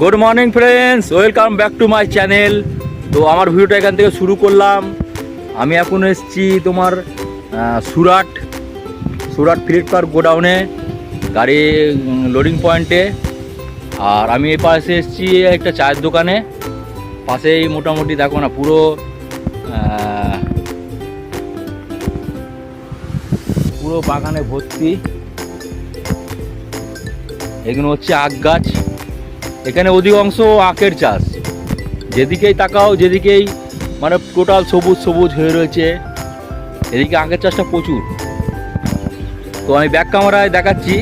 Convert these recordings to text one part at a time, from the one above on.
Good morning friends welcome back to my channel তো আমার ভিডিওটা এখান থেকে শুরু করলাম। আমি এখন এসেছি তোমার সুরাট সুরাট ফ্লিপকার্ট গোডাউনে, গাড়ি লোডিং পয়েন্টে আর আমি এই পাশে এসেছি একটা চায়ের দোকানে। পাশেই মোটামুটি দেখো না, পুরো পুরো বাগানে ভর্তি। এগুলো হচ্ছে আখ গাছ। এখানে অধিকাংশ আখের চাষ। যেদিকেই তাকাও, যেদিকেই মানে টোটাল সবুজ সবুজ হয়ে রয়েছে, এদিকে আখের চাষটা প্রচুর। তো আমি ব্যাক ক্যামেরায় দেখাচ্ছি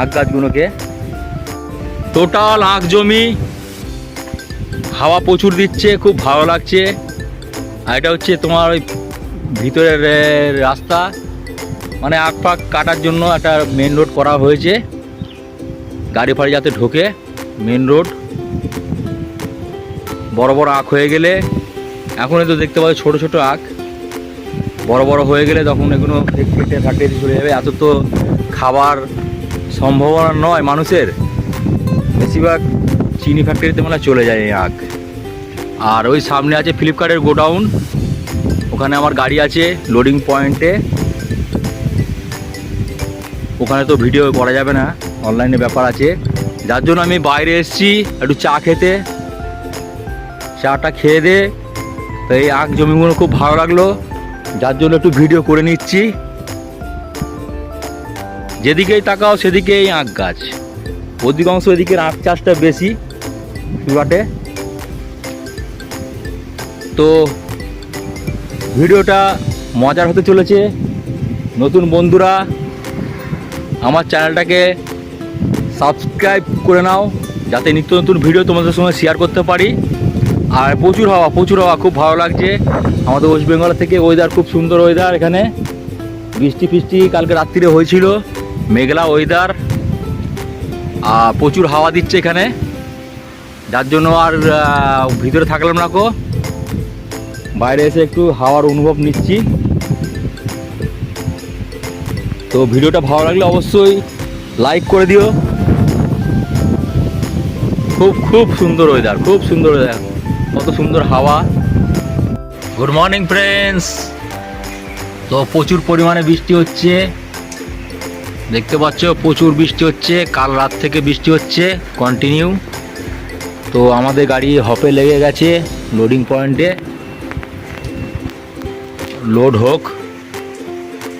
আখ গাছগুলোকে। টোটাল আখ জমি হাওয়া প্রচুর দিচ্ছে, খুব ভালো লাগছে। আর এটা হচ্ছে তোমার ওই ভিতরের রাস্তা। মানে আখ ফাঁক কাটার জন্য একটা মেন রোড করা হয়েছে। গাড়ি ফাড়ি যাতে ঢোকে। Main road. বড় বড় আখ হয়ে গেলে এখন তো দেখতে পাচ্ছি ছোট ছোট আখ। বড় বড় হয়ে গেলে তখন এগুলো কেটে কাটে চলে যাবে। এত তো খাবার সম্ভাবনা নয় মানুষের। বেশিরভাগ চিনি ফ্যাক্টরিতে মানে চলে যায় এই আখ। আর ওই সামনে আছে ফ্লিপকার্টের গোডাউন। ওখানে আমার গাড়ি আছে লোডিং পয়েন্টে ওখানে তো ভিডিও করা যাবে না। অনলাইনে ব্যাপার আছে। যার জন্য আমি বাইরে এসেছি, একটু চা খেতে। চাটা খেয়ে দে। এই আখ জমিগুলো খুব ভালো লাগল। যার জন্য একটু ভিডিও করে নিচ্ছি। যেদিকেই তাকাও, সেদিকেই আখ গাছ। অধিকাংশ এদিকের আখ চাষটা বেশি সুরাটে তো ভিডিওটা মজার হতে চলেছে। নতুন বন্ধুরা, আমার চ্যানেলটাকে সাবস্ক্রাইব করে নাও, যাতে নিত্য নতুন ভিডিও তোমাদের সঙ্গে শেয়ার করতে পারি। আর প্রচুর হাওয়া প্রচুর হাওয়া, খুব ভালো লাগছে। আমাদের ওয়েস্ট বেঙ্গল থেকে ওয়েদার খুব সুন্দর ওয়েদার এখানে। বৃষ্টি ফিষ্টি কালকে রাত্রিরে হয়েছিল, মেঘলা ওয়েদার আর প্রচুর হাওয়া দিচ্ছে এখানে। যার জন্য আর ভিতরে থাকলাম না কো। বাইরে এসে একটু হাওয়ার অনুভব নিচ্ছি। তো ভিডিওটা ভালো লাগলে অবশ্যই লাইক করে দিও। খুব খুব সুন্দর ওয়েদার খুব সুন্দর ওয়েদার কত সুন্দর হাওয়া। গুড মর্নিং ফ্রেন্ডস তো প্রচুর পরিমাণে বৃষ্টি হচ্ছে। দেখতে পাচ্ছ, প্রচুর বৃষ্টি হচ্ছে। কাল রাত থেকে বৃষ্টি হচ্ছে। কন্টিনিউ তো আমাদের গাড়ি হপে লেগে গেছে লোডিং পয়েন্টে লোড হোক।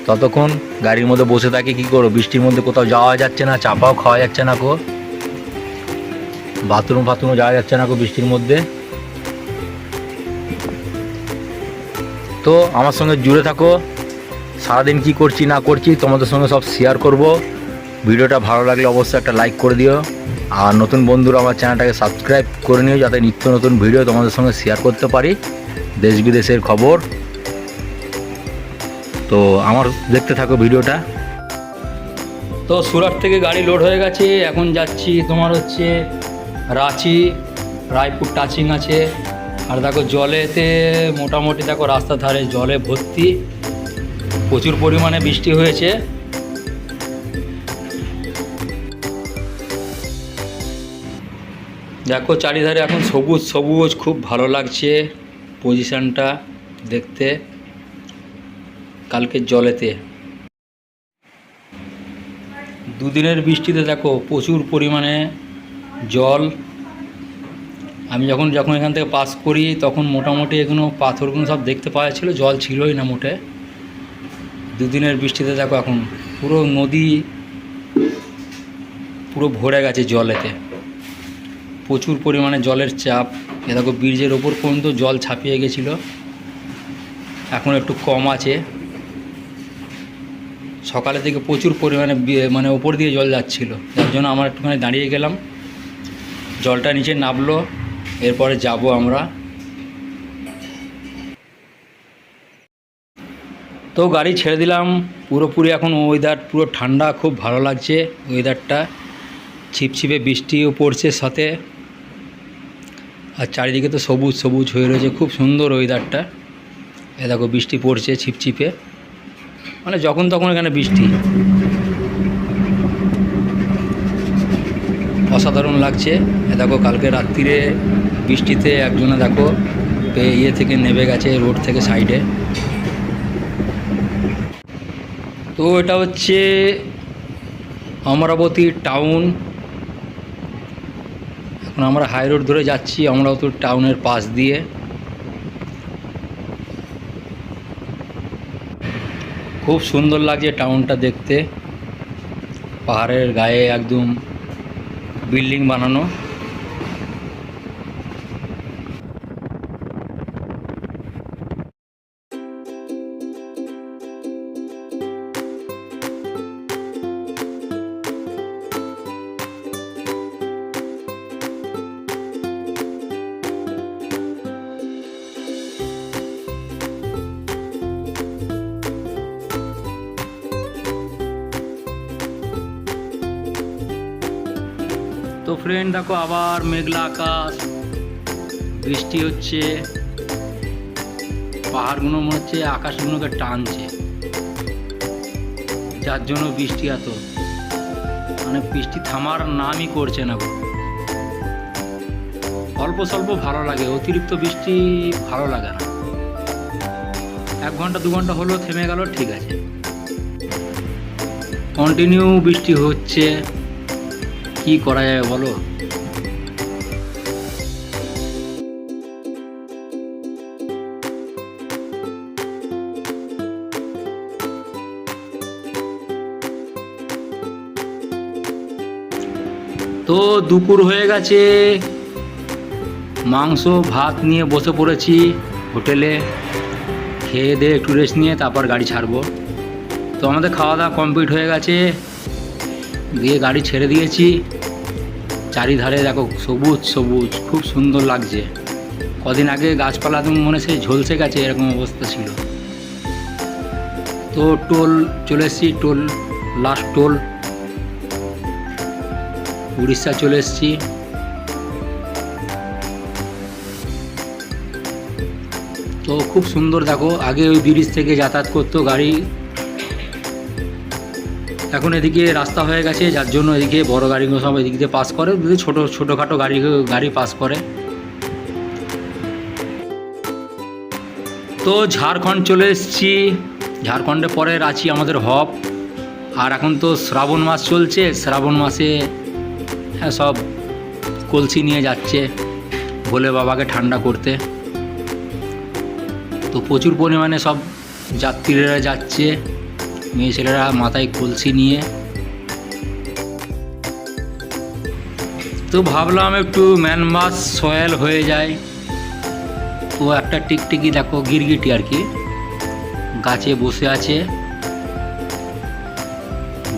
ততক্ষণ গাড়ির মধ্যে বসে থাকি, কী করো বৃষ্টির মধ্যে কোথাও যাওয়া যাচ্ছে না, চাপাও খাওয়া যাচ্ছে না কো বাথরুম ফাথরুমও যাওয়া যাচ্ছে না কো বৃষ্টির মধ্যে। তো আমার সঙ্গে জুড়ে থাকো। সারাদিন কি করছি না করছি তোমাদের সঙ্গে সব শেয়ার করব। ভিডিওটা ভালো লাগলে অবশ্যই একটা লাইক করে দিও। আর নতুন বন্ধুরা আমার চ্যানেলটাকে সাবস্ক্রাইব করে নিও যাতে নিত্য নতুন ভিডিও তোমাদের সঙ্গে শেয়ার করতে পারি। দেশ বিদেশের খবর। তো আমার দেখতে থাকো ভিডিওটা। তো সুরাট থেকে গাড়ি লোড হয়ে গেছে, এখন যাচ্ছি তোমার হচ্ছে রাঁচি, রায়পুর টাচিং আছে। আর দেখো জলেতে মোটামুটি দেখো রাস্তার ধারে জলে ভর্তি। প্রচুর পরিমাণে বৃষ্টি হয়েছে। দেখো চারিধারে এখন সবুজ সবুজ, খুব ভালো লাগছে পজিশানটা দেখতে। কালকের জলেতে। দুদিনের বৃষ্টিতে দেখো প্রচুর পরিমাণে জল। আমি যখন যখন এখান থেকে পাস করি, তখন মোটামুটি এগুলো পাথরগুলো সব দেখতে পাওয়া ছিল জল ছিলই না মোটে। দুদিনের বৃষ্টিতে দেখো এখন পুরো নদী, পুরো ভরে গেছে জলেতে। প্রচুর পরিমাণে জলের চাপ। এ দেখো ব্রিজের ওপর পর্যন্ত জল ছাপিয়ে গেছিল। এখন একটু কম আছে। সকালের দিকে প্রচুর পরিমাণে মানে ওপর দিয়ে জল যাচ্ছিল। যার জন্য আমরা একটুখানি দাঁড়িয়ে গেলাম। জলটা নিচে নামলো এরপরে যাব আমরা। তো গাড়ি ছেড়ে দিলাম, পুরোপুরি এখন ওয়েদার পুরো ঠান্ডা, খুব ভালো লাগছে ওয়েদারটা ছিপছিপে বৃষ্টিও পড়ছে সাথে। আর চারিদিকে তো সবুজ সবুজ হয়ে রয়েছে, খুব সুন্দর ওয়েদারটা এ দেখো বৃষ্টি পড়ছে ছিপছিপে। মানে যখন তখন এখানে বৃষ্টি। অসাধারণ লাগছে। দেখো, কালকে রাত্রিরে বৃষ্টিতে একজনে দেখো ইয়ে থেকে নেমে গেছে রোড থেকে সাইডে তো এটা হচ্ছে অমরাবতী টাউন এখন আমরা হাই রোড ধরে যাচ্ছি, অমরাবতী টাউনের পাশ দিয়ে। খুব সুন্দর লাগছে টাউনটা দেখতে। পাহাড়ের গায়ে একদম বিল্ডিং বানানো। তো ফ্রেন্ড দেখো আবার মেঘলা আকাশ, বৃষ্টি হচ্ছে, পাহাড়গুলো মনে হচ্ছে আকাশগুলোকে টানছে। যার জন্য বৃষ্টি এত। মানে বৃষ্টি থামার নামই করছে না অল্প স্বল্প ভালো লাগে, অতিরিক্ত বৃষ্টি ভালো লাগে না। এক ঘণ্টা, দু ঘণ্টা হলো, থেমে গেল, ঠিক আছে। কন্টিনিউ বৃষ্টি হচ্ছে। কি করা যাবে বলো? তো দুপুর হয়ে গেছে। মাংস, ভাত নিয়ে বসে পড়েছি হোটেলে। খেয়ে দিয়ে একটু রেস্ট নিয়ে তারপর গাড়ি ছাড়বো। তো আমাদের খাওয়া দাওয়া কমপ্লিট হয়ে গেছে। দিয়ে গাড়ি ছেড়ে দিয়েছি। চারিধারে দেখো সবুজ সবুজ, খুব সুন্দর লাগছে। কদিন আগে গাছপালা তো মনে হচ্ছে ঝলসে গেছে, এরকম অবস্থা ছিল। তো টোল, চলে এসেছি টোল লাস্ট টোল। উড়িষ্যা চলে এসেছি। তো খুব সুন্দর দেখো, আগে ওই ব্রিজ থেকে যাতায়াত করতো গাড়ি। এখন এদিকে রাস্তা হয়ে গেছে, যার জন্য এদিকে বড় গাড়িগুলো সব এদিক দিয়ে পাস করে ছোটো, ছোটোখাটো গাড়ি গাড়ি পাস করে। তো ঝাড়খণ্ড চলে এসেছি। ঝাড়খণ্ডে পরে রাঁচি আমাদের হব। আর এখন তো শ্রাবণ মাস চলছে, শ্রাবণ মাসে হ্যাঁ সব কলসি নিয়ে যাচ্ছে ভোলে বাবাকে ঠান্ডা করতে। তো প্রচুর পরিমাণে সব যাত্রীরা যাচ্ছে। মেয়ে ছেলেরা মাথায় কলসি নিয়ে। তো ভাবলাম একটু ম্যানমাস সয়েল হয়ে যায়। তো একটা টিকটিকি দেখো, গিরগিটি আর কি। গাছে বসে আছে।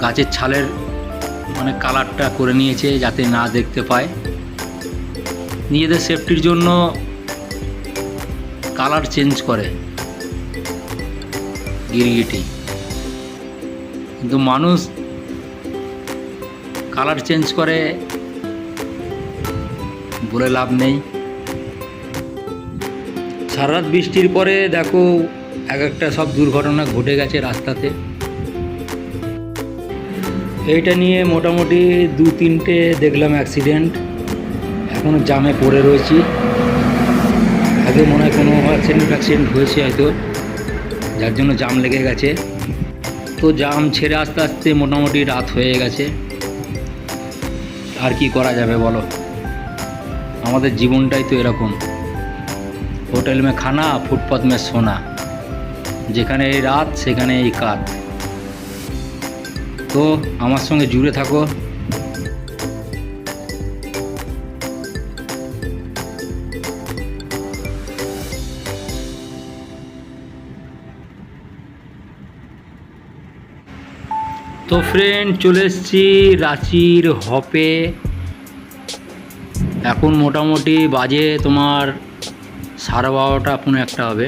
গাছের ছালের মানে কালারটা করে নিয়েছে যাতে না দেখতে পায়। নিজেদের সেফটির জন্য কালার চেঞ্জ করে গিরগিটি। কিন্তু মানুষ কালার চেঞ্জ করে, বলে লাভ নেই। সারারাত বৃষ্টির পরে দেখো এক একটা সব দুর্ঘটনা ঘটে গেছে রাস্তাতে। এইটা নিয়ে মোটামুটি দু তিনটে দেখলাম অ্যাক্সিডেন্ট এখনও জামে পড়ে রয়েছি। আগে মনে হয় কোনো অ্যাক্সিডেন্ট ফ্যাক্সিডেন্ট হয়েছে হয়তো, যার জন্য জাম লেগে গেছে। তো জাম ছেড়ে আস্তে আস্তে মোটামুটি রাত হয়ে গেছে। আর কি করা যাবে বলো? আমাদের জীবনটাই তো এরকম। হোটেল মে খানা ফুটপাথ মে সোনা। যেখানে এই রাত, সেখানে এই কাত। তো আমার সঙ্গে জুড়ে থাকো। তো ফ্রেন্ড চলে এসেছি রাঁচির হপে এখন মোটামুটি বাজে তোমার সাড়ে বারোটা পনেরো একটা হবে।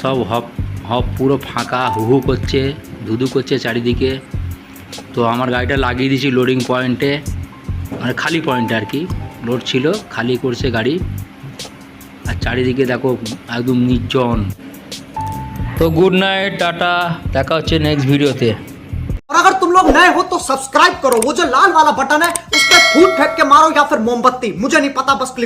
সব হপ হপ পুরো ফাঁকা হু হু করছে, ধুধু করছে চারিদিকে। তো আমার গাড়িটা লাগিয়ে দিয়েছি লোডিং পয়েন্টে মানে খালি পয়েন্টে আর কি। লোড ছিল, খালি করছে গাড়ি। আর চারিদিকে দেখো একদম নির্জন। তো গুড নাইট টাটা, দেখা হচ্ছে নেক্সট ভিডিওতে लोग नए हो तो सब्सक्राइब करो। वो जो लाल वाला बटन है, उस पर फूट फेंक के मारो या फिर मोमबत्ती। मुझे नहीं पता, बस क्लिक